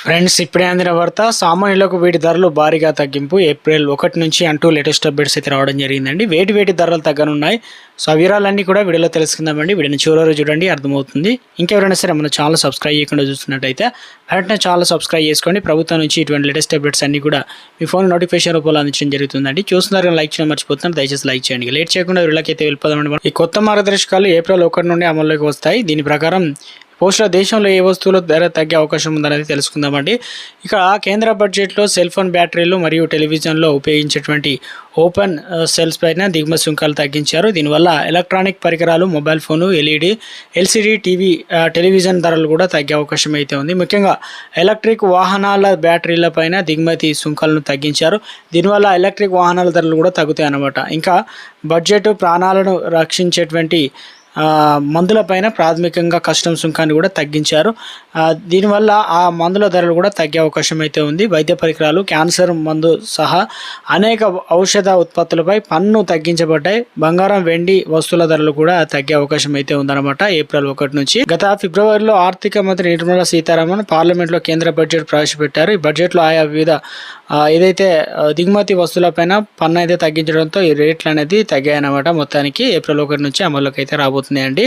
Friends ఇప్పుడే అందిన వార్త సామాన్యులకు వీటి ధరలు భారీగా తగ్గింపు. ఏప్రిల్ ఒకటి నుంచి అంటూ లేటెస్ట్ అప్డేట్స్ అయితే రావడం జరిగిందండి. వేటి వేటి ధరలు తగ్గనున్నాయి. సో వివరాలన్నీ కూడా వీడియోలో తెలుసుకుందామండి. వీడియోని చివరి చూడండి అర్థమవుతుంది. ఇంకెవరైనా సరే మన ఛానల్ సబ్స్క్రైబ్ చేయకుండా చూస్తున్నట్టయితే వెంటనే ఛానల్ సబ్స్క్రైబ్ చేసుకోండి. ప్రభుత్వం నుంచి ఇటువంటి లేటెస్ట్ అప్డేట్స్ అన్ని కూడా మీ ఫోన్ నోటిఫికేషన్ రూపంలో అందించడం జరుగుతుందండి. చూస్తున్నారు లైక్ చేయడం మర్చిపోతున్నారు. దయచేసి లైక్ చేయండి. లేట్ చేయకుండా వీళ్ళకైతే వెళ్ళిపోదామండి. ఈ కొత్త మార్గదర్శకాలు ఏప్రిల్ ఒకటి నుండి అమల్లోకి వస్తాయి. దీని ప్రకారం బహుశా దేశంలో ఏ వస్తువుల ధర తగ్గే అవకాశం ఉందనేది తెలుసుకుందామండి. ఇక కేంద్ర బడ్జెట్లో సెల్ ఫోన్ బ్యాటరీలు మరియు టెలివిజన్లో ఉపయోగించేటువంటి ఓపెన్ సెల్స్ పైన దిగుమతి సుంకాలు తగ్గించారు. దీనివల్ల ఎలక్ట్రానిక్ పరికరాలు mobile phone LED LCD TV television ధరలు కూడా తగ్గే అవకాశం అయితే ఉంది. ముఖ్యంగా ఎలక్ట్రిక్ వాహనాల బ్యాటరీల పైన దిగుమతి సుంకాలను తగ్గించారు. దీనివల్ల ఎలక్ట్రిక్ వాహనాల ధరలు కూడా తగ్గుతాయి అన్నమాట ఇంకా బడ్జెట్ ప్రాణాలను రక్షించేటువంటి మందులపైన ప్రాథమికంగా కస్టమ్ సుంకాన్ని కూడా తగ్గించారు. దీనివల్ల ఆ మందుల ధరలు కూడా తగ్గే అవకాశం అయితే ఉంది. వైద్య పరికరాలు క్యాన్సర్ మందు సహా అనేక ఔషధ ఉత్పత్తులపై పన్ను తగ్గించబడ్డాయి. బంగారం వెండి వస్తువుల ధరలు కూడా తగ్గే అవకాశం అయితే ఉందన్నమాట ఏప్రిల్ ఒకటి నుంచి. గత ఫిబ్రవరిలో ఆర్థిక మంత్రి నిర్మలా సీతారామన్ పార్లమెంట్లో కేంద్ర బడ్జెట్ ప్రవేశపెట్టారు. ఈ బడ్జెట్లో ఆయా వివిధ ఏదైతే దిగుమతి వస్తువులపైన పన్ను అయితే తగ్గించడంతో ఈ రేట్లు అనేది తగ్గాయన్నమాట మొత్తానికి. ఏప్రిల్ ఒకటి నుంచి అమల్లోకి అయితే అవుతున్నాయండి